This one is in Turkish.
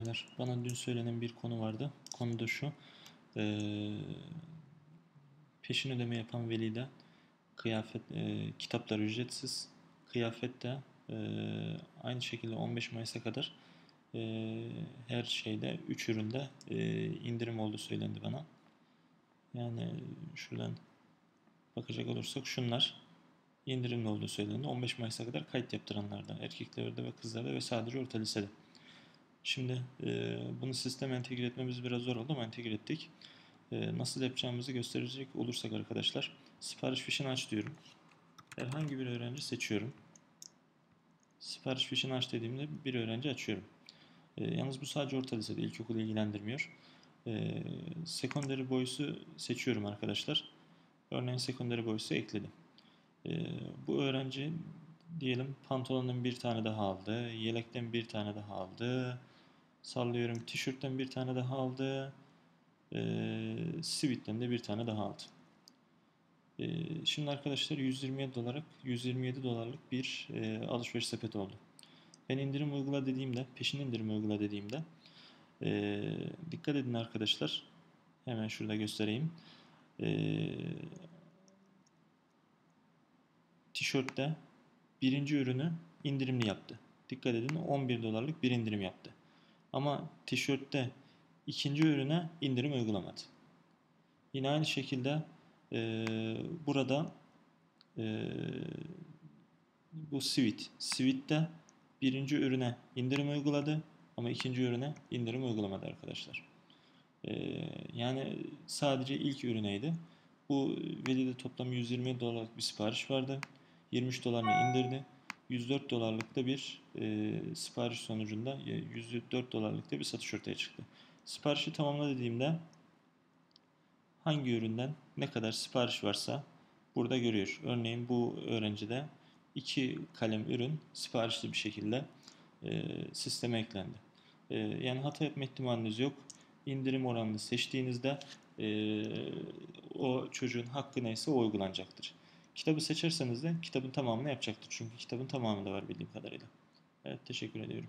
Beyler, Bana dün söylenen bir konu vardı. Konu da şu. Eee, peşin ödeme yapan velide kıyafet eee, kitaplar ücretsiz. Kıyafet de eee, aynı şekilde 15 Mayıs'a kadar eee, her şeyde 3 üründe eee, indirim olduğu söylendi bana. Yani şuradan bakacak olursak şunlar indirimli olduğu söylendi. 15 Mayıs'a kadar kayıt yaptıranlarda, erkeklerde ve kızlarda ve sadece orta lisede. Şimdi e, bunu sisteme entegre etmemiz biraz zor oldu ama entegre ettik. E, nasıl yapacağımızı gösterecek olursak arkadaşlar sipariş fişini aç diyorum. Herhangi bir öğrenci seçiyorum. Sipariş fişini aç dediğimde bir öğrenci açıyorum. E, yalnız bu sadece orta lisede, ilkokulu ilgilendirmiyor. E, secondary boys'u seçiyorum arkadaşlar. Örneğin secondary boys'u ekledim. E, bu öğrenci diyelim pantolonun bir tane daha aldı, yelekten bir tane daha aldı, sallıyorum tişörtten bir tane daha aldı, e, sivitten de bir tane daha aldı. E, şimdi arkadaşlar 127 dolarlık 127 dolarlık bir e, alışveriş sepeti oldu. Ben indirim uygula dediğimde, peşin indirim uygula dediğimde e, dikkat edin arkadaşlar. Hemen şurada göstereyim. E, tişörtte birinci ürünü indirimli yaptı. Dikkat edin 11 dolarlık bir indirim yaptı. Ama tişörtte ikinci ürüne indirim uygulamadı. Yine aynı şekilde e, burada e, bu sweat. Sweat'te birinci ürüne indirim uyguladı ama ikinci ürüne indirim uygulamadı arkadaşlar. E, yani sadece ilk ürüneydi. Bu velide toplam 120 dolarlık bir sipariş vardı. 23 dolarına indirdi. 104 dolarlık da bir e, sipariş sonucunda 104 dolarlık da bir satış ortaya çıktı. Siparişi tamamla dediğimde hangi üründen ne kadar sipariş varsa burada görüyor. Örneğin bu öğrencide iki kalem ürün siparişli bir şekilde e, sisteme eklendi. E, yani hata yapma ihtimaliniz yok. İndirim oranını seçtiğinizde e, o çocuğun hakkı neyse o uygulanacaktır. Kitabı seçerseniz de kitabın tamamını yapacaktır. Çünkü kitabın tamamında var bildiğim kadarıyla. Evet teşekkür ediyorum.